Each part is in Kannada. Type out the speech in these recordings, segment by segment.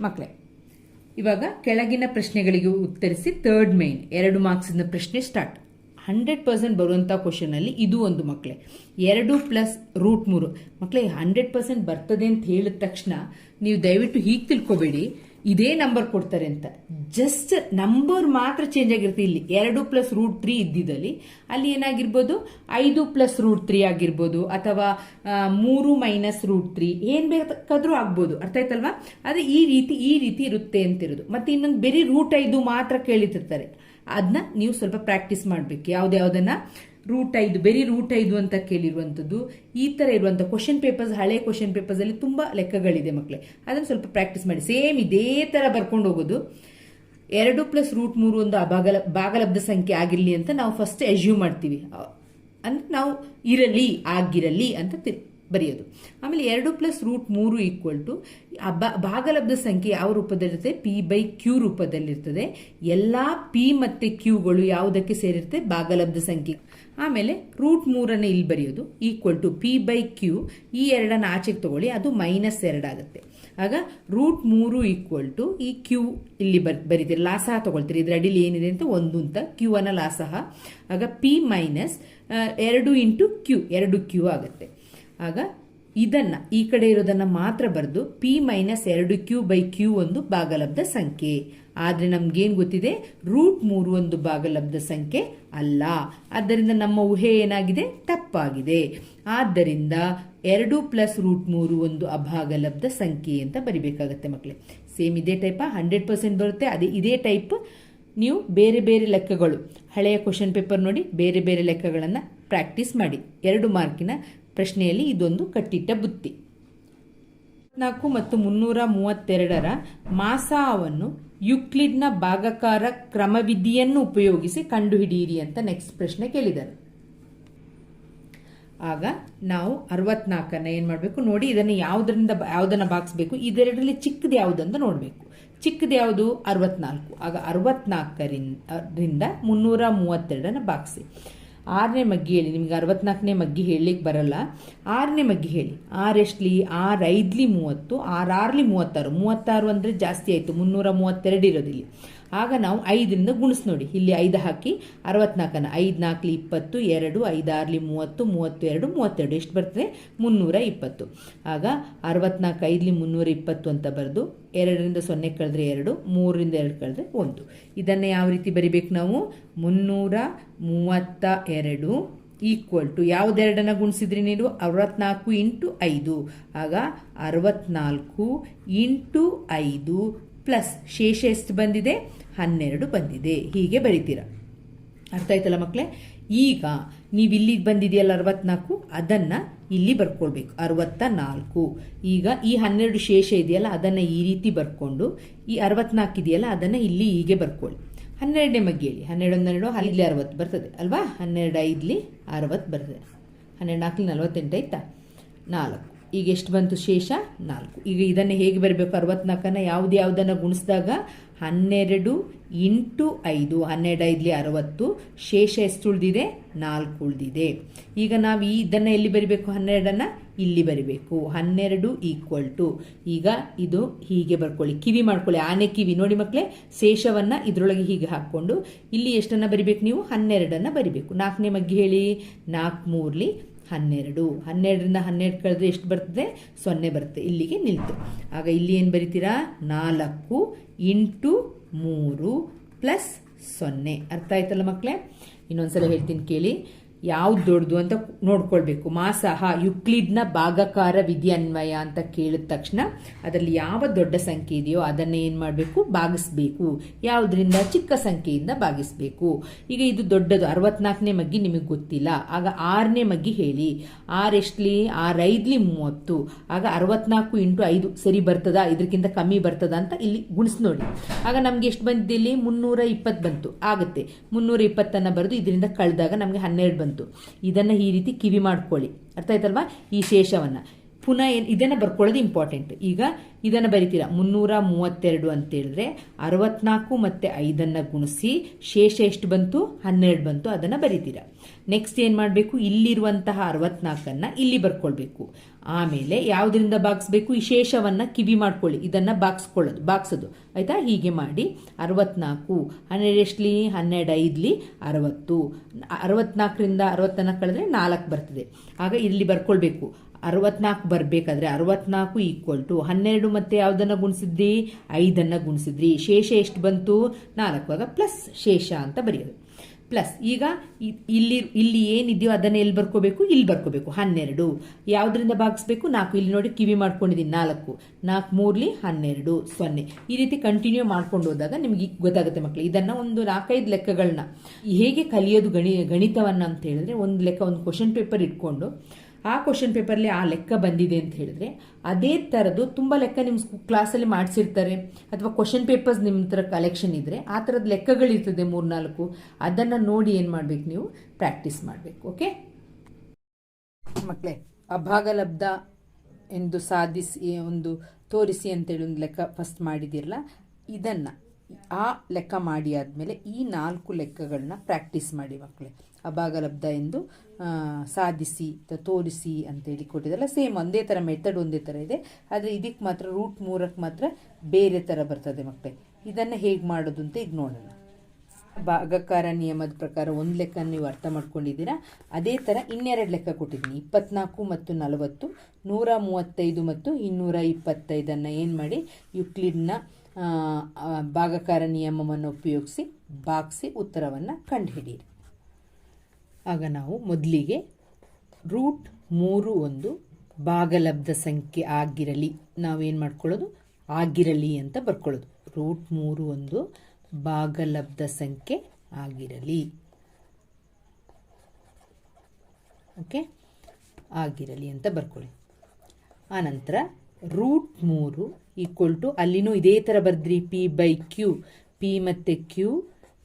ಮಕ್ಕಳೇ ಇವಾಗ ಕೆಳಗಿನ ಪ್ರಶ್ನೆಗಳಿಗೆ ಉತ್ತರಿಸಿ ತರ್ಡ್ ಮೈನ್ ಎರಡು ಮಾರ್ಕ್ಸಿನ ಪ್ರಶ್ನೆ ಸ್ಟಾರ್ಟ್ ಹಂಡ್ರೆಡ್ ಪರ್ಸೆಂಟ್ ಬರುವಂಥ ಕ್ವಶನಲ್ಲಿ ಇದು ಒಂದು ಮಕ್ಕಳೇ ಎರಡು ಪ್ಲಸ್ ರೂಟ್ ಮೂರು. ಮಕ್ಕಳೇ ಹಂಡ್ರೆಡ್ ಪರ್ಸೆಂಟ್ ಬರ್ತದೆ ಅಂತ ಹೇಳಿದ ತಕ್ಷಣ ನೀವು ದಯವಿಟ್ಟು ಹೀಗೆ ತಿಳ್ಕೊಬೇಡಿ. ಇದೇ ನಂಬರ್ ಕೊಡ್ತಾರೆ ಅಂತ. ಜಸ್ಟ್ ನಂಬರ್ ಮಾತ್ರ ಚೇಂಜ್ ಆಗಿರುತ್ತೆ. ಇಲ್ಲಿ ಎರಡು ಪ್ಲಸ್ ರೂಟ್ ತ್ರೀ ಇದ್ದಿದ್ದಲ್ಲಿ ಅಲ್ಲಿ ಏನಾಗಿರ್ಬೋದು? ಐದು ಪ್ಲಸ್ ರೂಟ್ ತ್ರೀ ಆಗಿರ್ಬೋದು. ಅಥವಾ ಮೂರು ಮೈನಸ್ ರೂಟ್ ತ್ರೀ ಏನ್ ಬೇಕಾದ್ರೂ ಆಗ್ಬೋದು. ಅರ್ಥ ಆಯ್ತಲ್ವಾ? ಅದೇ ಈ ರೀತಿ ಈ ರೀತಿ ಇರುತ್ತೆ ಅಂತಿರೋದು. ಮತ್ತೆ ಇನ್ನೊಂದು ಬೇರೆ ರೂಟ್ ಐದು ಮಾತ್ರ ಕೇಳಿತಿರ್ತಾರೆ ಅದನ್ನ ನೀವು ಸ್ವಲ್ಪ ಪ್ರಾಕ್ಟೀಸ್ ಮಾಡಬೇಕು. ಯಾವ್ದ್ಯಾವ್ದನ್ನ? ರೂಟ್ ಐದು ಬೆರಿ ರೂಟ್ ಐದು ಅಂತ ಕೇಳಿರುವಂಥದ್ದು, ಈ ಥರ ಇರುವಂಥ ಕ್ವಶನ್ ಪೇಪರ್ಸ್ ಹಳೆ ಕ್ವಶನ್ ಪೇಪರ್ಸಲ್ಲಿ ತುಂಬ ಲೆಕ್ಕಗಳಿದೆ ಮಕ್ಕಳೇ ಅದನ್ನು ಸ್ವಲ್ಪ ಪ್ರಾಕ್ಟೀಸ್ ಮಾಡಿ. ಸೇಮ್ ಇದೇ ಥರ ಬರ್ಕೊಂಡು ಹೋಗೋದು. ಎರಡು ಪ್ಲಸ್ ರೂಟ್ ಮೂರು ಒಂದು ಅಭಾಗಲ ಭಾಗಲಬ್ಧ ಸಂಖ್ಯೆ ಆಗಿರಲಿ ಅಂತ ನಾವು ಫಸ್ಟ್ ಎಸ್ಯೂಮ್ ಮಾಡ್ತೀವಿ. ಅಂದರೆ ನಾವು ಇರಲಿ, ಆಗಿರಲಿ ಅಂತ ತಿ, ಬರೆಯೋದು. ಆಮೇಲೆ ಎರಡು ಪ್ಲಸ್ ರೂಟ್ ಮೂರು ಈಕ್ವಲ್ ಟು ಭಾಗಲಬ್ಧ ಸಂಖ್ಯೆ ಯಾವ ರೂಪದಲ್ಲಿರುತ್ತೆ? ಪಿ ಬೈ ಕ್ಯೂ ರೂಪದಲ್ಲಿರ್ತದೆ. ಎಲ್ಲ ಪಿ ಮತ್ತೆ ಕ್ಯೂಗಳು ಯಾವುದಕ್ಕೆ ಸೇರಿರುತ್ತೆ? ಭಾಗಲಬ್ಧ ಸಂಖ್ಯೆ. ಆಮೇಲೆ ರೂಟ್ ಮೂರನ್ನು ಇಲ್ಲಿ ಬರೆಯೋದು equal to P by Q ಈ ಎರಡನ್ನು ಆಚೆಗೆ ತಗೊಳ್ಳಿ, ಅದು ಮೈನಸ್ ಎರಡಾಗುತ್ತೆ ಆಗ ರೂಟ್ ಮೂರು ಈಕ್ವಲ್ ಟು ಈ ಕ್ಯೂ ಇಲ್ಲಿ ಬರ್, ಬರೀತೀರಿ ಲಾಸಹ ತೊಗೊಳ್ತೀರಿ. ಇದ್ರ ಅಡಿಲಿ ಏನಿದೆ ಅಂತ ಒಂದು ಅಂತ ಕ್ಯೂ ಅನ್ನ ಲಾಸಹ ಆಗ ಪಿ ಮೈನಸ್ ಎರಡು ಇಂಟು ಕ್ಯೂ ಎರಡು ಕ್ಯೂ ಆಗುತ್ತೆ. ಆಗ ಇದನ್ನು, ಈ ಕಡೆ ಇರೋದನ್ನ ಮಾತ್ರ ಬರೆದು ಪಿ ಮೈನಸ್ ಎರಡು ಕ್ಯೂ ಬೈ ಕ್ಯೂ ಒಂದು ಭಾಗಲಬ್ಧ ಸಂಖ್ಯೆ. ಆದ್ರೆ ನಮಗೇನು ಗೊತ್ತಿದೆ? ರೂಟ್ ಮೂರು ಒಂದು ಭಾಗಲಬ್ಧ ಸಂಖ್ಯೆ ಅಲ್ಲ. ಆದ್ದರಿಂದ ನಮ್ಮ ಊಹೆ ಏನಾಗಿದೆ? ತಪ್ಪಾಗಿದೆ. ಆದ್ದರಿಂದ ಎರಡು ಪ್ಲಸ್ ರೂಟ್ ಮೂರು ಒಂದು ಅಭಾಗಲಬ್ಧ ಸಂಖ್ಯೆ ಅಂತ ಬರಿಬೇಕಾಗತ್ತೆ ಮಕ್ಕಳೇ ಸೇಮ್ ಇದೇ ಟೈಪ ಹಂಡ್ರೆಡ್ ಪರ್ಸೆಂಟ್ ಬರುತ್ತೆ. ಅದೇ ಇದೇ ಟೈಪ್ ನೀವು ಬೇರೆ ಬೇರೆ ಲೆಕ್ಕಗಳು. ಹಳೆಯ ಕ್ವಶನ್ ಪೇಪರ್ ನೋಡಿ, ಬೇರೆ ಬೇರೆ ಲೆಕ್ಕಗಳನ್ನು ಪ್ರಾಕ್ಟೀಸ್ ಮಾಡಿ. ಎರಡು ಮಾರ್ಕಿನ ಪ್ರಶ್ನೆಯಲ್ಲಿ ಇದೊಂದು ಕಟ್ಟಿಟ್ಟ ಬುತ್ತಿ. ನಾಲ್ಕು ಮತ್ತು ಮುನ್ನೂರ ಮೂವತ್ತೆರಡರ ಮಾಸಾವನ್ನು ಯುಕ್ಲಿಡ್ನ ಭಾಗಕಾರ ಕ್ರಮವಿಧಿಯನ್ನು ಉಪಯೋಗಿಸಿ ಕಂಡುಹಿಡಿಯಿರಿ ಅಂತ ನೆಕ್ಸ್ಟ್ ಪ್ರಶ್ನೆ ಕೇಳಿದರು ಆಗ ನಾವು ಅರವತ್ನಾಲ್ಕನ್ನ ಏನು ಮಾಡಬೇಕು? ನೋಡಿ, ಇದನ್ನು ಯಾವುದರಿಂದ ಯಾವುದನ್ನು ಬಾಗಿಸ್ಬೇಕು ಇದೆರಡರಲ್ಲಿ ಚಿಕ್ಕದು ಯಾವುದಂತ ನೋಡಬೇಕು. ಚಿಕ್ಕದು ಯಾವುದು? ಅರವತ್ನಾಲ್ಕು. ಆಗ ಅರವತ್ನಾಲ್ಕರಿಂದ ಮುನ್ನೂರ ಮೂವತ್ತೆರಡನ್ನು ಬಾಗಿಸಿ ಆರನೇ ಮಗ್ಗಿ ಹೇಳಿ, ನಿಮ್ಗೆ ಅರವತ್ನಾಲ್ಕನೇ ಮಗ್ಗಿ ಹೇಳಲಿಕ್ಕೆ ಬರಲ್ಲ. ಆರನೇ ಮಗ್ಗಿ ಹೇಳಿ, ಆರು ಆರೈದ್ಲಿ ಮೂವತ್ತು ಆರಾರ್ಲಿ ಮೂವತ್ತಾರು. ಮೂವತ್ತಾರು ಅಂದರೆ ಜಾಸ್ತಿ ಆಯಿತು, ಮುನ್ನೂರ ಮೂವತ್ತೆರಡು ಇರೋದಿಲ್ಲಿ. ಆಗ ನಾವು ಐದರಿಂದ ಗುಣಿಸ್ ನೋಡಿ. ಇಲ್ಲಿ ಐದು ಹಾಕಿ ಅರವತ್ನಾಲ್ಕನ ಐದು ನಾಲ್ಕಲಿ ಇಪ್ಪತ್ತು, ಎರಡು ಐದಾರ್ಲಿ ಮೂವತ್ತು ಮೂವತ್ತು, ಎರಡು, ಮೂವತ್ತೆರಡು. ಎಷ್ಟು ಬರ್ತದೆ? ಮುನ್ನೂರ ಇಪ್ಪತ್ತು. ಆಗ ಅರವತ್ನಾಲ್ಕು ಐದ್ಲಿ ಮುನ್ನೂರ ಇಪ್ಪತ್ತು ಅಂತ ಬರೆದು ಎರಡರಿಂದ ಸೊನ್ನೆ ಕಳೆದ್ರೆ ಎರಡು, ಮೂರರಿಂದ ಎರಡು ಕಳೆದ್ರೆ ಒಂದು. ಇದನ್ನು ಯಾವ ರೀತಿ ಬರಿಬೇಕು ನಾವು? ಮುನ್ನೂರ ಮೂವತ್ತ ಎರಡು ಈಕ್ವಲ್ ಟು ಯಾವುದೆರಡನ್ನು ಗುಣಿಸಿದ್ರಿ ನೀವು? ಅರವತ್ನಾಲ್ಕು ಇಂಟು ಐದು. ಆಗ ಅರವತ್ನಾಲ್ಕು ಇಂಟು ಐದು ಪ್ಲಸ್ ಶೇಷ ಎಷ್ಟು ಬಂದಿದೆ? ಹನ್ನೆರಡು ಬಂದಿದೆ. ಹೀಗೆ ಬರಿತೀರ ಅರ್ಥ ಆಯ್ತಲ್ಲ ಮಕ್ಕಳೇ ಈಗ ನೀವು ಇಲ್ಲಿಗೆ ಬಂದಿದೆಯಲ್ಲ ಅರವತ್ನಾಲ್ಕು? ಅದನ್ನು ಇಲ್ಲಿ ಬರ್ಕೊಳ್ಬೇಕು. ಅರವತ್ತ ನಾಲ್ಕು ಈಗ ಈ ಹನ್ನೆರಡು ಶೇಷ ಇದೆಯಲ್ಲ, ಅದನ್ನು ಈ ರೀತಿ ಬರ್ಕೊಂಡು, ಈ ಅರವತ್ನಾಲ್ಕು ಇದೆಯಲ್ಲ, ಅದನ್ನು ಇಲ್ಲಿ ಹೀಗೆ ಬರ್ಕೊಳ್ಳಿ. ಹನ್ನೆರಡನೇ ಮಗ್ಗಿ ಹೇಳಿ. ಹನ್ನೆರಡು ಹನ್ನೆರಡು ಇಲ್ಲಿ ಅರವತ್ತು ಬರ್ತದೆ, ಅಲ್ವಾ? ಹನ್ನೆರಡು ಐದ್ಲಿ ಅರವತ್ತು ಬರ್ತದೆ. ಹನ್ನೆರಡು ನಾಲ್ಕಲಿ ನಲವತ್ತೆಂಟು ಆಯ್ತಾ? ನಾಲ್ಕು. ಈಗ ಎಷ್ಟು ಬಂತು ಶೇಷ? ನಾಲ್ಕು. ಈಗ ಇದನ್ನು ಹೇಗೆ ಬರಬೇಕು? ಅರವತ್ನಾಲ್ಕನ್ನು ಯಾವ್ದು ಯಾವುದನ್ನು ಗುಣಿಸಿದಾಗ ಹನ್ನೆರಡು ಇಂಟು ಐದು. ಹನ್ನೆರಡು ಐದ್ಲಿ ಅರವತ್ತು. ಶೇಷ ಎಷ್ಟು ಉಳಿದಿದೆ? ನಾಲ್ಕು ಉಳಿದಿದೆ. ಈಗ ನಾವು ಈ ಇದನ್ನು ಎಲ್ಲಿ ಬರಿಬೇಕು? ಹನ್ನೆರಡನ್ನು? ಇಲ್ಲಿ ಬರಿಬೇಕು. ಹನ್ನೆರಡು ಈಕ್ವಲ್ ಟು. ಈಗ ಇದು ಹೀಗೆ ಬರ್ಕೊಳ್ಳಿ. ಕಿವಿ ಮಾಡ್ಕೊಳ್ಳಿ. ಆನೆ ಕಿವಿ. ನೋಡಿ ಮಕ್ಕಳೇ ಶೇಷವನ್ನು ಇದರೊಳಗೆ ಹೀಗೆ ಹಾಕ್ಕೊಂಡು ಇಲ್ಲಿ ಎಷ್ಟನ್ನು ಬರಿಬೇಕು ನೀವು? ಹನ್ನೆರಡನ್ನು ಬರಿಬೇಕು. ನಾಲ್ಕನೇ ಮಗ್ಗಿ ಹೇಳಿ. ನಾಲ್ಕು ಮೂರ್ಲಿ ಹನ್ನೆರಡು. ಹನ್ನೆರಡರಿಂದ ಹನ್ನೆರಡು ಕಳೆದ್ರೆ ಎಷ್ಟು ಬರ್ತದೆ? ಸೊನ್ನೆ ಬರುತ್ತೆ. ಇಲ್ಲಿಗೆ ನಿಲ್ತು. ಆಗ ಇಲ್ಲಿ ಏನು ಬರಿತೀರಾ? ನಾಲ್ಕು ಇಂಟು ಮೂರು ಪ್ಲಸ್ ಸೊನ್ನೆ. ಅರ್ಥ ಆಯ್ತಲ್ಲ ಮಕ್ಕಳೇ? ಇನ್ನೊಂದ್ಸಲ ಹೇಳ್ತೀನಿ ಕೇಳಿ. ಯಾವ್ದು ದೊಡ್ಡದು ಅಂತ ನೋಡ್ಕೊಳ್ಬೇಕು. ಮಾಸಹ, ಯುಕ್ಲಿಡ್ನ ಭಾಗಕಾರ ವಿಧಿ ಅನ್ವಯ ಅಂತ ಕೇಳಿದ ತಕ್ಷಣ ಅದರಲ್ಲಿ ಯಾವ ದೊಡ್ಡ ಸಂಖ್ಯೆ ಇದೆಯೋ ಅದನ್ನ ಏನು ಮಾಡಬೇಕು? ಭಾಗಿಸ್ಬೇಕು. ಯಾವುದರಿಂದ? ಚಿಕ್ಕ ಸಂಖ್ಯೆಯಿಂದ ಭಾಗಿಸ್ಬೇಕು. ಈಗ ಇದು ದೊಡ್ಡದು. ಅರವತ್ನಾಲ್ಕನೇ ಮಗ್ಗಿ ನಿಮಗೆ ಗೊತ್ತಿಲ್ಲ. ಆಗ ಆರನೇ ಮಗ್ಗಿ ಹೇಳಿ. ಆರು ಎಷ್ಟಲಿ ಆರು ಐದ್ಲಿ ಮೂವತ್ತು. ಆಗ ಅರವತ್ನಾಲ್ಕು ಇಂಟು ಐದು ಸರಿ ಬರ್ತದಾ? ಇದಕ್ಕಿಂತ ಕಮ್ಮಿ ಬರ್ತದ ಅಂತ ಇಲ್ಲಿ ಗುಣಿಸ್ ನೋಡಿ. ಆಗ ನಮ್ಗೆ ಎಷ್ಟು ಬಂದಿದೆ ಇಲ್ಲಿ? ಮುನ್ನೂರ ಇಪ್ಪತ್ತು ಬಂತು. ಆಗುತ್ತೆ. ಮುನ್ನೂರ ಇಪ್ಪತ್ತನ್ನು ಬರೆದು ಇದರಿಂದ ಕಳೆದಾಗ ನಮಗೆ ಹನ್ನೆರಡು ಬಂತು. ಇದನ್ನು ಈ ರೀತಿ ಕಿವಿ ಮಾಡ್ಕೊಳ್ಳಿ. ಅರ್ಥ ಆಯ್ತಲ್ವಾ? ಈ ಶೇಷವನ್ನು. ಪುನಃ ಏನು ಇದನ್ನು ಬರ್ಕೊಳ್ಳೋದು ಇಂಪಾರ್ಟೆಂಟ್ ಈಗ ಇದನ್ನು ಬರಿತೀರಾ? ಮುನ್ನೂರ ಮೂವತ್ತೆರಡು ಅಂತ ಹೇಳಿದ್ರೆ ಅರವತ್ನಾಲ್ಕು ಮತ್ತು ಐದನ್ನು ಗುಣಿಸಿ ಶೇಷ ಎಷ್ಟು ಬಂತು? ಹನ್ನೆರಡು ಬಂತು. ಅದನ್ನು ಬರಿತೀರಾ? ನೆಕ್ಸ್ಟ್ ಏನು ಮಾಡಬೇಕು? ಇಲ್ಲಿರುವಂತಹ ಅರವತ್ನಾಲ್ಕನ್ನು ಇಲ್ಲಿ ಬರ್ಕೊಳ್ಬೇಕು. ಆಮೇಲೆ ಯಾವುದರಿಂದ ಬಾಗಿಸ್ಬೇಕು? ಈ ಶೇಷವನ್ನು ಕಿವಿ ಮಾಡ್ಕೊಳ್ಳಿ. ಇದನ್ನು ಬಾಗಿಸ್ಕೊಳ್ಳೋದು, ಬಾಗಿಸೋದು. ಆಯಿತಾ? ಹೀಗೆ ಮಾಡಿ ಅರವತ್ನಾಲ್ಕು, ಹನ್ನೆರಡು ಎಷ್ಟಲಿ? ಹನ್ನೆರಡು ಐದ್ಲಿ ಅರವತ್ತು. ಅರವತ್ನಾಲ್ಕರಿಂದ ಅರವತ್ತನ್ನು ಕಳೆದ್ರೆ ನಾಲ್ಕು ಬರ್ತದೆ. ಆಗ ಇಲ್ಲಿ ಬರ್ಕೊಳ್ಬೇಕು. ಅರವತ್ನಾಲ್ಕು ಬರಬೇಕಾದ್ರೆ ಅರವತ್ನಾಲ್ಕು ಈಕ್ವಲ್ ಟು ಹನ್ನೆರಡು ಮತ್ತೆ ಯಾವುದನ್ನು ಗುಣಿಸಿದ್ರಿ? ಐದನ್ನು ಗುಣಿಸಿದ್ರಿ. ಶೇಷ ಎಷ್ಟು ಬಂತು? ನಾಲ್ಕು. ಆಗ ಪ್ಲಸ್ ಶೇಷ ಅಂತ ಬರೆಯೋದು. ಪ್ಲಸ್ ಈಗ ಇಲ್ಲಿ ಇಲ್ಲಿ ಏನಿದೆಯೋ ಅದನ್ನು ಎಲ್ಲಿ ಬರ್ಕೋಬೇಕು? ಇಲ್ಲಿ ಬರ್ಕೋಬೇಕು. ಹನ್ನೆರಡು. ಯಾವುದರಿಂದ ಭಾಗಿಸ್ಬೇಕು? ನಾಲ್ಕು. ಇಲ್ಲಿ ನೋಡಿ ಕಿವಿ ಮಾಡ್ಕೊಂಡಿದ್ದೀನಿ. ನಾಲ್ಕು. ನಾಲ್ಕು ಮೂರ್ಲಿ ಹನ್ನೆರಡು. ಸೊನ್ನೆ. ಈ ರೀತಿ ಕಂಟಿನ್ಯೂ ಮಾಡ್ಕೊಂಡು ಹೋದಾಗ ನಿಮಗೆ ಗೊತ್ತಾಗುತ್ತೆ ಮಕ್ಕಳು ಇದನ್ನು ಒಂದು ನಾಲ್ಕೈದು ಲೆಕ್ಕಗಳನ್ನ. ಹೇಗೆ ಕಲಿಯೋದು ಗಣಿ ಗಣಿತವನ್ನು ಅಂತ ಹೇಳಿದ್ರೆ, ಒಂದು ಲೆಕ್ಕ, ಒಂದು ಕ್ವಶನ್ ಪೇಪರ್ ಇಟ್ಕೊಂಡು ಆ ಕ್ವಶನ್ ಪೇಪರ್ಲಿ ಆ ಲೆಕ್ಕ ಬಂದಿದೆ ಅಂತ ಹೇಳಿದ್ರೆ, ಅದೇ ಥರದ್ದು ತುಂಬ ಲೆಕ್ಕ ನಿಮ್ಮ ಕ್ಲಾಸಲ್ಲಿ ಮಾಡಿಸಿರ್ತಾರೆ. ಅಥವಾ ಕ್ವಶನ್ ಪೇಪರ್ಸ್ ನಿಮ್ಮ ಹತ್ರ ಕಲೆಕ್ಷನ್ ಇದ್ದರೆ ಆ ಥರದ ಲೆಕ್ಕಗಳಿರ್ತದೆ ಮೂರ್ನಾಲ್ಕು. ಅದನ್ನು ನೋಡಿ ಏನು ಮಾಡಬೇಕು ನೀವು? ಪ್ರಾಕ್ಟೀಸ್ ಮಾಡಬೇಕು ಓಕೆ ಮಕ್ಕಳೇ ಅಭಾಗಲಬ್ಧ ಎಂದು ಸಾಧಿಸಿ, ಒಂದು ತೋರಿಸಿ ಅಂತೇಳಿ ಒಂದು ಲೆಕ್ಕ ಫಸ್ಟ್ ಮಾಡಿದಿರಲ್ಲ ಇದನ್ನು ಆ ಲೆಕ್ಕ ಮಾಡಿ ಆದಮೇಲೆ ಈ ನಾಲ್ಕು ಲೆಕ್ಕಗಳನ್ನ ಪ್ರಾಕ್ಟೀಸ್ ಮಾಡಿ ಮಕ್ಕಳೇ ಅಭಾಗಲಬ್ಧ ಎಂದು ಸಾಧಿಸಿ ತೋರಿಸಿ ಅಂತೇಳಿ ಕೊಟ್ಟಿದ್ದಲ್ಲ ಸೇಮ್ ಒಂದೇ ಥರ ಮೆಥಡ್ ಒಂದೇ ಥರ ಇದೆ. ಆದರೆ ಇದಕ್ಕೆ ಮಾತ್ರ ರೂಟ್ ಮೂರಕ್ಕೆ ಮಾತ್ರ ಬೇರೆ ಥರ ಬರ್ತದೆ ಮಕ್ಕಳೇ ಇದನ್ನು ಹೇಗೆ ಮಾಡೋದು ಅಂತ ಈಗ ನೋಡೋಣ. ಭಾಗಕಾರ ನಿಯಮದ ಪ್ರಕಾರ ಒಂದು ಲೆಕ್ಕ ನೀವು ಅರ್ಥ ಮಾಡ್ಕೊಂಡಿದ್ದೀರಾ? ಅದೇ ಥರ ಇನ್ನೆರಡು ಲೆಕ್ಕ ಕೊಟ್ಟಿದ್ದೀನಿ. ಇಪ್ಪತ್ನಾಲ್ಕು ಮತ್ತು ನಲವತ್ತು, ನೂರ ಮೂವತ್ತೈದು ಮತ್ತು ಇನ್ನೂರ ಇಪ್ಪತ್ತೈದನ್ನು ಏನು ಮಾಡಿ ಯುಕ್ಲಿಡ್ನ ಭಾಗಕಾರ ನಿಯಮವನ್ನು ಉಪಯೋಗಿಸಿ ಬಾಕ್ಸಿ ಉತ್ತರವನ್ನು ಕಂಡುಹಿಡಿಯಿರಿ. ಆಗ ನಾವು ಮೊದಲಿಗೆ ರೂಟ್ ಮೂರು ಒಂದು ಭಾಗಲಬ್ಧ ಸಂಖ್ಯೆ ಆಗಿರಲಿ, ನಾವೇನು ಮಾಡ್ಕೊಳ್ಳೋದು? ಆಗಿರಲಿ ಅಂತ ಬರ್ಕೊಳ್ಳೋದು. ರೂಟ್ ಮೂರು ಒಂದು ಭಾಗಲಬ್ಧ ಸಂಖ್ಯೆ ಆಗಿರಲಿ. ಓಕೆ? ಆಗಿರಲಿ ಅಂತ ಬರ್ಕೊಳ್ಳಿ. ಆನಂತರ ರೂಟ್ ಮೂರು ಈಕ್ವಲ್ ಟು ಅಲ್ಲಿನೂ ಇದೇ ಥರ ಬರೆದ್ರಿ ಪಿ ಬೈ ಕ್ಯೂ ಪಿ ಮತ್ತು ಕ್ಯೂ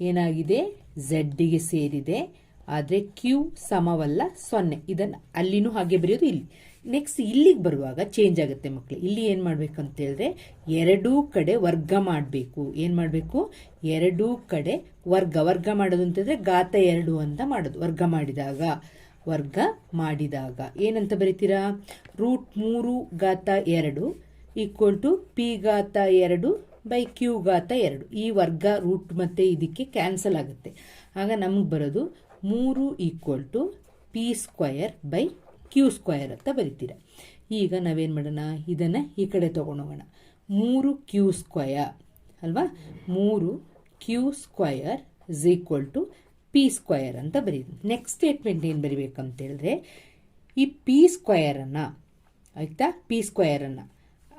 ಏನಾಗಿದೆ? ಝಡ್ಡಿಗೆ ಸೇರಿದೆ. ಆದರೆ ಕ್ಯೂ ಸಮವಲ್ಲ, ಸೊನ್ನೆ. ಇದನ್ನು ಅಲ್ಲಿನೂ ಹಾಗೆ ಬರೆಯೋದು ಇಲ್ಲಿ. ನೆಕ್ಸ್ಟ್ ಇಲ್ಲಿಗೆ ಬರುವಾಗ ಚೇಂಜ್ ಆಗುತ್ತೆ ಮಕ್ಕಳು ಇಲ್ಲಿ ಏನು ಮಾಡಬೇಕಂತ ಹೇಳಿದ್ರೆ ಎರಡೂ ಕಡೆ ವರ್ಗ ಮಾಡಬೇಕು. ಏನು ಮಾಡಬೇಕು? ಎರಡೂ ಕಡೆ ವರ್ಗ. ವರ್ಗ ಮಾಡೋದು ಅಂತಂದರೆ ಗಾತ ಎರಡು ಅಂತ ಮಾಡೋದು. ವರ್ಗ ಮಾಡಿದಾಗ ವರ್ಗ ಮಾಡಿದಾಗ. ಏನಂತ ಬರೀತೀರಾ? ರೂಟ್ ಮೂರು ಘಾತ ಎರಡು ಈಕ್ವಲ್ ಟು ಪಿ ಘಾತ ಎರಡು ಬೈ ಕ್ಯೂ ಘಾತ ಎರಡು. ಈ ವರ್ಗ ರೂಟ್ ಮತ್ತೆ ಇದಕ್ಕೆ ಕ್ಯಾನ್ಸಲ್ ಆಗುತ್ತೆ. ಆಗ ನಮಗೆ ಬರೋದು ಮೂರು equal to P square by Q square ಅಂತ ಬರಿತೀರ. ಈಗ ನಾವೇನು ಮಾಡೋಣ? ಇದನ್ನು ಈ ಕಡೆ ತೊಗೊಂಡೋಗೋಣ. ಮೂರು ಕ್ಯೂ ಸ್ಕ್ವಯರ್ ಅಲ್ವಾ? ಮೂರು Q square is equal to P square ಅಂತ ಬರೀದು ನೆಕ್ಸ್ಟ್ ಸ್ಟೇಟ್ಮೆಂಟ್ ಏನು ಬರಿಬೇಕಂತ ಹೇಳಿದ್ರೆ ಈ ಪಿ ಸ್ಕ್ವಯರನ್ನು ಆಯ್ತಾ? ಪಿ ಸ್ಕ್ವಯರನ್ನು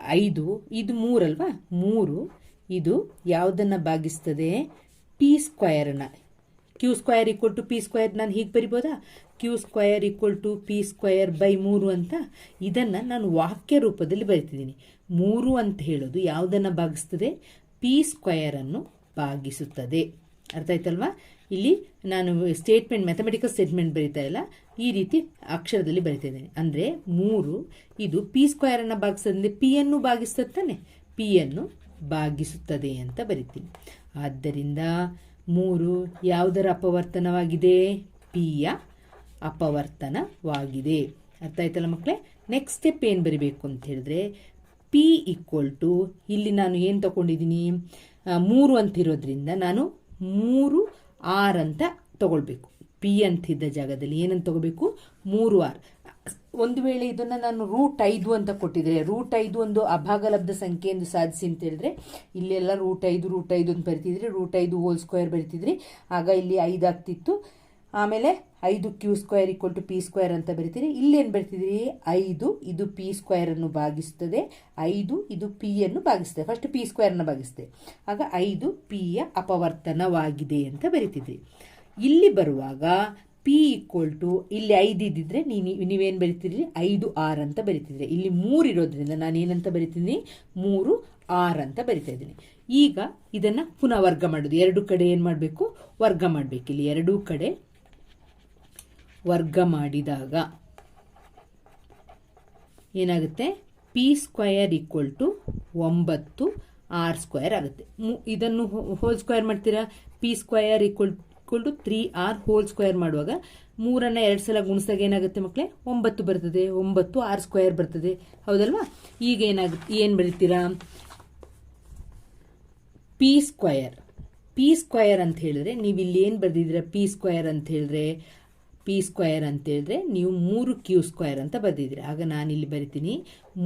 ಐದು, ಇದು ಮೂರಲ್ವಾ? ಮೂರು, ಇದು ಯಾವುದನ್ನು ಭಾಗಿಸ್ತದೆ? P ಸ್ಕ್ವಯರನ್ನು Q square equal to P square ನಾನು ಹೀಗೆ ಬರಿಬೋದಾ? Q square equal to P square by ಮೂರು ಅಂತ ಇದನ್ನು ನಾನು ವಾಕ್ಯ ರೂಪದಲ್ಲಿ ಬರಿತಿದ್ದೀನಿ. ಮೂರು ಅಂತ ಹೇಳೋದು ಯಾವುದನ್ನು ಭಾಗಿಸ್ತದೆ? ಪಿ ಸ್ಕ್ವಯರನ್ನು ಭಾಗಿಸುತ್ತದೆ. ಅರ್ಥ ಆಯ್ತಲ್ವಾ? ಇಲ್ಲಿ ನಾನು ಸ್ಟೇಟ್ಮೆಂಟ್ ಮ್ಯಾಥಮೆಟಿಕಲ್ ಸ್ಟೇಟ್ಮೆಂಟ್ ಬರೀತಾ ಇಲ್ಲ. ಈ ರೀತಿ ಅಕ್ಷರದಲ್ಲಿ ಬರಿತಾ ಇದ್ದೇನೆ. ಅಂದರೆ ಮೂರು, ಇದು ಪಿ ಸ್ಕ್ವೇರನ್ನು ಭಾಗಿಸೋದ್ರಿಂದ ಪಿ ಅನ್ನು ಭಾಗಿಸ್ತದೆ ತಾನೆ? ಪಿ ಅನ್ನು ಭಾಗಿಸುತ್ತದೆ ಅಂತ ಬರಿತೀನಿ. ಆದ್ದರಿಂದ ಮೂರು ಯಾವುದರ ಅಪವರ್ತನವಾಗಿದೆ? ಪಿಯ ಅಪವರ್ತನವಾಗಿದೆ. ಅರ್ಥ ಆಯ್ತಲ್ಲ ಮಕ್ಕಳೇ? ನೆಕ್ಸ್ಟ್ ಸ್ಟೆಪ್ ಏನು ಬರಿಬೇಕು ಅಂತ ಹೇಳಿದ್ರೆ ಪಿ ಈಕ್ವಲ್ ಟು ಇಲ್ಲಿ ನಾನು ಏನು ತಗೊಂಡಿದ್ದೀನಿ? ಮೂರು ಅಂತಿರೋದ್ರಿಂದ ನಾನು ಮೂರು ಆರ್ ಅಂತ ತಗೊಳ್ಬೇಕು. ಪಿ ಅಂತಿದ್ದ ಜಾಗದಲ್ಲಿ ಏನಂತ ತಗೋಬೇಕು ಮೂರು ಆರ್. ಒಂದು ವೇಳೆ ಇದನ್ನು ನಾನು ರೂಟ್ ಐದು ಅಂತ ಕೊಟ್ಟಿದ್ರೆ ರೂಟ್ ಐದು ಒಂದು ಅಭಾಗಲಬ್ಧ ಸಂಖ್ಯೆ ಎಂದು ಸಾಧಿಸಿ ಅಂತ ಹೇಳಿದ್ರೆ, ಇಲ್ಲೆಲ್ಲ ರೂಟ್ ಐದು ರೂಟ್ ಐದು ಅಂತ ಬರಿತಿದ್ರಿ ರೂಟ್ ಐದು ಹೋಲ್ ಸ್ಕ್ವೇರ್ ಬರಿತಿದ್ರಿ, ಆಗ ಇಲ್ಲಿ ಐದು ಆಗ್ತಿತ್ತು. ಆಮೇಲೆ ಐದು Q square equal to P square ಅಂತ ಬರಿತೀರಿ. ಇಲ್ಲೇನು ಬರ್ತಿದ್ದೀರಿ? ಐದು, ಇದು ಪಿ ಸ್ಕ್ವೇರ್ ಅನ್ನು ಭಾಗಿಸ್ತದೆ. ಐದು, ಇದು ಪಿಯನ್ನು ಭಾಗಿಸ್ತದೆ. First P ಸ್ಕ್ವೇರ್ನ ಭಾಗಿಸ್ತದೆ. ಆಗ ಐದು ಪಿಯ ಅಪವರ್ತನವಾಗಿದೆ ಅಂತ ಬರಿತಿದ್ರಿ ಇಲ್ಲಿ ಬರುವಾಗ ಪಿ ಈಕ್ವಲ್ ಟು, ಇಲ್ಲಿ ಐದು ಇದ್ದಿದ್ರೆ ನೀನು, ನೀವೇನು ಬರಿತಿದ್ರಿ ಐದು ಆರ್ ಅಂತ ಬರಿತಿದ್ರಿ ಇಲ್ಲಿ ಮೂರು ಇರೋದ್ರಿಂದ ನಾನು ಏನಂತ ಬರಿತೀನಿ? ಮೂರು ಆರ್ ಅಂತ ಬರಿತಾ ಇದ್ದೀನಿ. ಈಗ ಇದನ್ನು ಪುನಃ ವರ್ಗ ಮಾಡೋದು. ಎರಡು ಕಡೆ ಏನು ಮಾಡಬೇಕು? ವರ್ಗ ಮಾಡಬೇಕು. ಇಲ್ಲಿ ಎರಡೂ ಕಡೆ ವರ್ಗ ಮಾಡಿದಾಗ. ಏನಾಗುತ್ತೆ? ಪಿ ಸ್ಕ್ವಯರ್ ಈಕ್ವಲ್ ಟು ಒಂಬತ್ತು ಆರ್ ಸ್ಕ್ವಯರ್ ಆಗುತ್ತೆ. ಇದನ್ನು ಹೋಲ್ ಸ್ಕ್ವಯರ್ ಮಾಡ್ತೀರಾ? P square equal equal to three R whole square ಮಾಡುವಾಗ ಮೂರನ್ನು ಎರಡು ಸಲ ಗುಣಿಸಿದಾಗ ಏನಾಗುತ್ತೆ ಮಕ್ಕಳೇ ಒಂಬತ್ತು ಬರ್ತದೆ. ಒಂಬತ್ತು ಆರ್ ಸ್ಕ್ವಯರ್ ಬರ್ತದೆ. ಹೌದಲ್ವಾ? ಈಗ ಏನಾಗುತ್ತೆ ಏನು ಬರೀತೀರಾ ಪಿ ಸ್ಕ್ವಯರ್ ಪಿ ಸ್ಕ್ವಯರ್ ಅಂತ ಹೇಳಿದ್ರೆ ನೀವು ಇಲ್ಲಿ ಏನು ಬರೆದಿದ್ದೀರಾ? ಪಿ ಸ್ಕ್ವಯರ್ ಅಂತ ಹೇಳಿದ್ರೆ ಪಿ ಸ್ಕ್ವಯರ್ ಅಂತ ಹೇಳಿದ್ರೆ ನೀವು ಮೂರು ಕ್ಯೂ ಸ್ಕ್ವಯರ್ ಅಂತ ಬರೆದಿದ್ದೀರಿ. ಆಗ ನಾನು ಇಲ್ಲಿ ಬರಿತೀನಿ.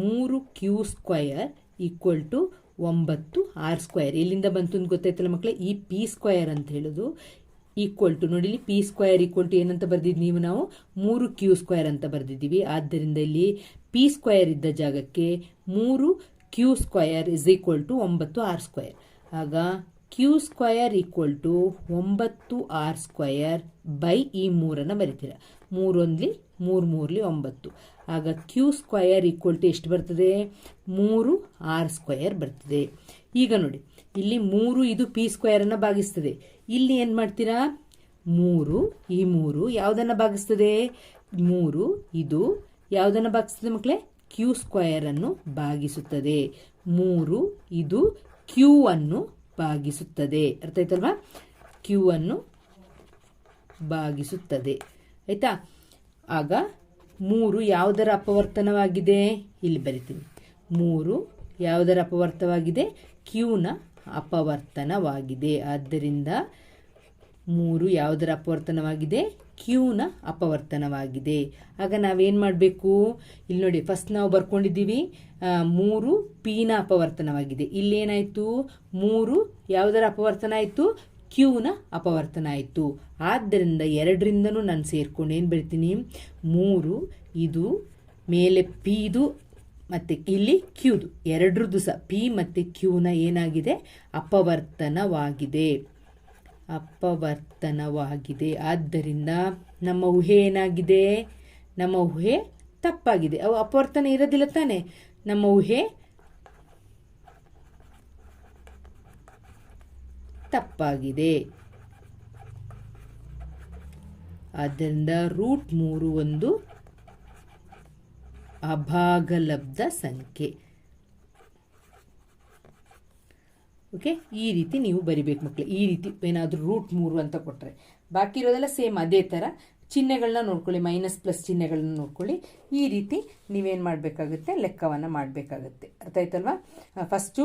ಮೂರು ಕ್ಯೂ ಸ್ಕ್ವಯರ್ ಈಕ್ವಲ್ ಟು ಒಂಬತ್ತು ಆರ್ ಸ್ಕ್ವಯರ್ ಇಲ್ಲಿಂದ ಬಂತು ಅಂತ ಗೊತ್ತಾಯ್ತಲ್ಲ ಮಕ್ಕಳೇ? ಈ ಪಿ ಸ್ಕ್ವಯರ್ ಅಂತ ಹೇಳೋದು. ಈಕ್ವಲ್ ಟು ನೋಡಿ ಇಲ್ಲಿ ಪಿ ಸ್ಕ್ವಯರ್ ಈಕ್ವಲ್ ಟು ಏನಂತ ಬರ್ದಿದ್ದು ನೀವು ನಾವು? ಮೂರು ಕ್ಯೂ ಸ್ಕ್ವಯರ್ ಅಂತ ಬರೆದಿದ್ದೀವಿ. ಆದ್ದರಿಂದ ಇಲ್ಲಿ ಪಿ ಸ್ಕ್ವಯರ್ ಇದ್ದ ಜಾಗಕ್ಕೆ ಮೂರು Q square is equal to ಒಂಬತ್ತು ಆರ್ ಸ್ಕ್ವಯರ್ ಆಗ ಕ್ಯೂ ಸ್ಕ್ವಯರ್ ಈಕ್ವಲ್ ಟು ಒಂಬತ್ತು ಆರ್ ಸ್ಕ್ವಯರ್ ಬೈ ಈ ಮೂರನ್ನು ಬರಿತೀರ. ಮೂರೊಂದ್ಲಿ, ಮೂರು ಮೂರಲಿ ಒಂಬತ್ತು. ಆಗ ಕ್ಯೂ ಸ್ಕ್ವಯರ್ ಈಕ್ವಲ್ ಟು ಎಷ್ಟು ಬರ್ತದೆ? ಮೂರು ಆರ್ ಸ್ಕ್ವಯರ್ ಬರ್ತದೆ. ಈಗ ನೋಡಿ, ಇಲ್ಲಿ ಮೂರು ಇದು ಪಿ ಸ್ಕ್ವಯರನ್ನು ಭಾಗಿಸ್ತದೆ. ಇಲ್ಲಿ ಏನು ಮಾಡ್ತೀರಾ? ಮೂರು, ಈ ಮೂರು ಯಾವುದನ್ನು ಭಾಗಿಸ್ತದೆ? ಮೂರು ಇದು ಯಾವುದನ್ನು ಭಾಗಿಸ್ತದೆ ಮಕ್ಕಳೇ ಕ್ಯೂ ಸ್ಕ್ವಯರ್ ಅನ್ನು ಭಾಗಿಸುತ್ತದೆ. ಮೂರು ಇದು ಕ್ಯೂ ಅನ್ನು ಭಾಗಿಸುತ್ತದೆ. ಅರ್ಥ ಆಯ್ತಲ್ವಾ? ಕ್ಯೂ ಅನ್ನು ಭಾಗಿಸುತ್ತದೆ. ಆಯ್ತಾ? ಆಗ ಮೂರು ಯಾವುದರ ಅಪವರ್ತನವಾಗಿದೆ? ಇಲ್ಲಿ ಬರಿತೀನಿ. ಮೂರು ಯಾವುದರ ಅಪವರ್ತವಾಗಿದೆ ಕ್ಯೂನ ಅಪವರ್ತನವಾಗಿದೆ. ಆದ್ದರಿಂದ ಮೂರು ಯಾವುದರ ಅಪವರ್ತನವಾಗಿದೆ? ಕ್ಯೂನ ಅಪವರ್ತನವಾಗಿದೆ. ಆಗ ನಾವೇನು ಮಾಡಬೇಕು? ಇಲ್ಲಿ ನೋಡಿ ಫಸ್ಟ್ ನಾವು ಬರ್ಕೊಂಡಿದ್ದೀವಿ. ಮೂರು ಪಿನ ಅಪವರ್ತನವಾಗಿದೆ. ಇಲ್ಲೇನಾಯಿತು? ಮೂರು ಯಾವುದರ ಅಪವರ್ತನ ಆಯಿತು? ಕ್ಯೂನ ಅಪವರ್ತನ ಆಯಿತು. ಆದ್ದರಿಂದ ಎರಡರಿಂದನೂ ನಾನು ಸೇರ್ಕೊಂಡು ಏನು ಬರ್ತೀನಿ ಮೂರು, ಇದು, ಮೇಲೆ ಪಿದು, ಮತ್ತು ಇಲ್ಲಿ ಕ್ಯೂದು. ಎರಡರದ್ದು ಸಹ ಪಿ ಮತ್ತು ಕ್ಯೂನ ಏನಾಗಿದೆ? ಅಪವರ್ತನವಾಗಿದೆ. ಅಪವರ್ತನವಾಗಿದೆ. ಆದ್ದರಿಂದ ನಮ್ಮ ಊಹೆ ಏನಾಗಿದೆ? ನಮ್ಮ ಊಹೆ ತಪ್ಪಾಗಿದೆ. ಅವು ಅಪವರ್ತನ ಇರೋದಿಲ್ಲ ತಾನೆ. ನಮ್ಮ ಊಹೆ ತಪ್ಪಾಗಿದೆ. ಆದ್ದರಿಂದ ರೂಟ್ ಮೂರು ಒಂದು ಅಭಾಗಲಬ್ಧ ಸಂಖ್ಯೆ. ಓಕೆ ಈ ರೀತಿ ನೀವು ಬರಿಬೇಕು ಮಕ್ಕಳು ಈ ರೀತಿ ಏನಾದರೂ ರೂಟ್ ಮೂರು ಅಂತ ಕೊಟ್ಟರೆ ಬಾಕಿ ಇರೋದೆಲ್ಲ ಸೇಮ್ ಅದೇ ಥರ ಚಿಹ್ನೆಗಳನ್ನ ನೋಡ್ಕೊಳ್ಳಿ ಮೈನಸ್ ಪ್ಲಸ್ ಚಿಹ್ನೆಗಳನ್ನ ನೋಡ್ಕೊಳ್ಳಿ. ಈ ರೀತಿ ನೀವೇನು ಮಾಡಬೇಕಾಗುತ್ತೆ? ಲೆಕ್ಕವನ್ನು ಮಾಡಬೇಕಾಗುತ್ತೆ. ಅರ್ಥ ಆಯ್ತಲ್ವಾ? ಫಸ್ಟು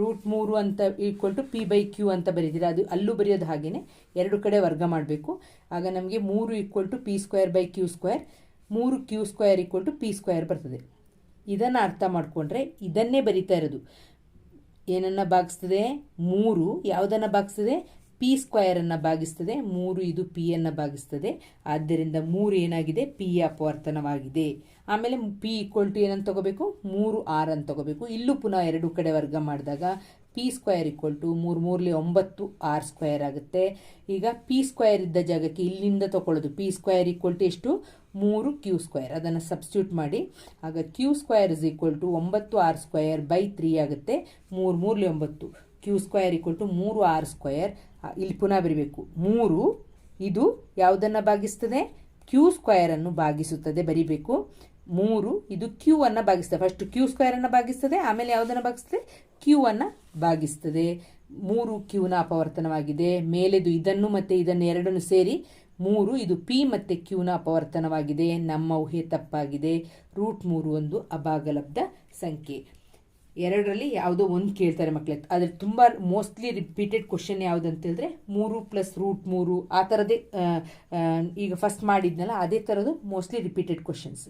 ರೂಟ್ ಮೂರು ಅಂತ equal to P by Q ಅಂತ ಬರೀತೀರಾ? ಅದು ಅಲ್ಲೂ ಬರೆಯೋದು ಹಾಗೆಯೇ ಎರಡು ಕಡೆ ವರ್ಗ ಮಾಡಬೇಕು. ಆಗ ನಮಗೆ ಮೂರು equal to P square by Q square ಮೂರು Q square equal to P square ಬರ್ತದೆ. ಇದನ್ನು ಅರ್ಥ ಮಾಡಿಕೊಂಡ್ರೆ ಇದನ್ನೇ ಬರಿತಾ ಇರೋದು. ಏನನ್ನ ಭಾಗಿಸ್ತದೆ? ಮೂರು. ಯಾವುದನ್ನು ಭಾಗಿಸ್ತದೆ? ಪಿ ಸ್ಕ್ವಯರನ್ನು ಭಾಗಿಸ್ತದೆ. ಮೂರು ಇದು ಪಿ ಅನ್ನು ಭಾಗಿಸ್ತದೆ. ಆದ್ದರಿಂದ ಮೂರು ಏನಾಗಿದೆ? ಪಿ ಅಪವರ್ತನವಾಗಿದೆ. ಆಮೇಲೆ ಪಿ ಈಕ್ವಲ್ ಟು ಏನಂತ ತಗೋಬೇಕು? ಮೂರು ಆರ್ ಅಂತ ತಗೋಬೇಕು. ಇಲ್ಲೂ ಪುನಃ ಎರಡು ಕಡೆ ವರ್ಗ ಮಾಡಿದಾಗ ಪಿ ಸ್ಕ್ವೇರ್ ಈಕ್ವಲ್ ಟು ಮೂರು ಮೂರಲಿ ಒಂಬತ್ತು ಆರ್ ಸ್ಕ್ವೇರ್ ಆಗುತ್ತೆ. ಈಗ ಪಿ ಸ್ಕ್ವೇರ್ ಇದ್ದ ಜಾಗಕ್ಕೆ ಇಲ್ಲಿಂದ ತಗೊಳ್ಳೋದು. ಪಿ ಸ್ಕ್ವೇರ್ ಈಕ್ವಲ್ ಟು ಎಷ್ಟು? ಮೂರು ಕ್ಯೂ ಸ್ಕ್ವೇರ್ ಅದನ್ನು ಸಬ್ಸ್ಟ್ಯೂಟ್ ಮಾಡಿ. ಆಗ q square is equal to ಒಂಬತ್ತು ಆರ್ ಸ್ಕ್ವೇರ್ ಬೈ ತ್ರೀ ಆಗುತ್ತೆ. ಮೂರು ಮೂರಲಿ ಒಂಬತ್ತು. ಕ್ಯೂ ಸ್ಕ್ವೇರ್ ಈಕ್ವಲ್ ಟು ಮೂರು ಆರ್ ಸ್ಕ್ವೇರ್ ಇಲ್ಲಿ ಪುನಃ ಬರಿಬೇಕು. ಮೂರು, ಇದು ಯಾವುದನ್ನು ಭಾಗಿಸ್ತದೆ? ಕ್ಯೂ ಸ್ಕ್ವೇರನ್ನು ಭಾಗಿಸುತ್ತದೆ. ಬರಿಬೇಕು. ಮೂರು, ಇದು ಕ್ಯೂ ಅನ್ನು ಭಾಗಿಸ್ತದೆ. ಫಸ್ಟ್ ಕ್ಯೂ ಸ್ಕ್ವೇರ್ ಅನ್ನು ಭಾಗಿಸ್ತದೆ. ಆಮೇಲೆ ಯಾವುದನ್ನು ಭಾಗಿಸ್ತದೆ? ಕ್ಯೂ ಅನ್ನು ಭಾಗಿಸ್ತದೆ ಮೂರು ಕ್ಯೂನ ಅಪವರ್ತನವಾಗಿದೆ. ಮೇಲೆದು ಇದನ್ನು ಮತ್ತೆ ಇದನ್ನು ಎರಡನ್ನು ಸೇರಿ ಮೂರು, ಇದು ಪಿ ಮತ್ತೆ ಕ್ಯೂನ ಅಪವರ್ತನವಾಗಿದೆ. ನಮ್ಮ ಊಹೆ ತಪ್ಪಾಗಿದೆ. ರೂಟ್ ಮೂರು ಒಂದು ಅಭಾಗಲಬ್ಧ ಸಂಖ್ಯೆ. ಎರಡರಲ್ಲಿ ಯಾವುದೋ ಒಂದು ಕೇಳ್ತಾರೆ ಮಕ್ಕಳೇ. ಆದರೆ ತುಂಬ ಮೋಸ್ಟ್ಲಿ ರಿಪೀಟೆಡ್ ಕ್ವಶನ್ ಯಾವುದು ಅಂತ ಹೇಳಿದ್ರೆ ಮೂರು ಪ್ಲಸ್ ರೂಟ್ ಮೂರು, ಆ ಥರದೇ ಈಗ ಫಸ್ಟ್ ಮಾಡಿದ್ನಲ್ಲ, ಅದೇ ಥರದ್ದು ಮೋಸ್ಟ್ಲಿ ರಿಪೀಟೆಡ್ ಕ್ವಶನ್ಸ್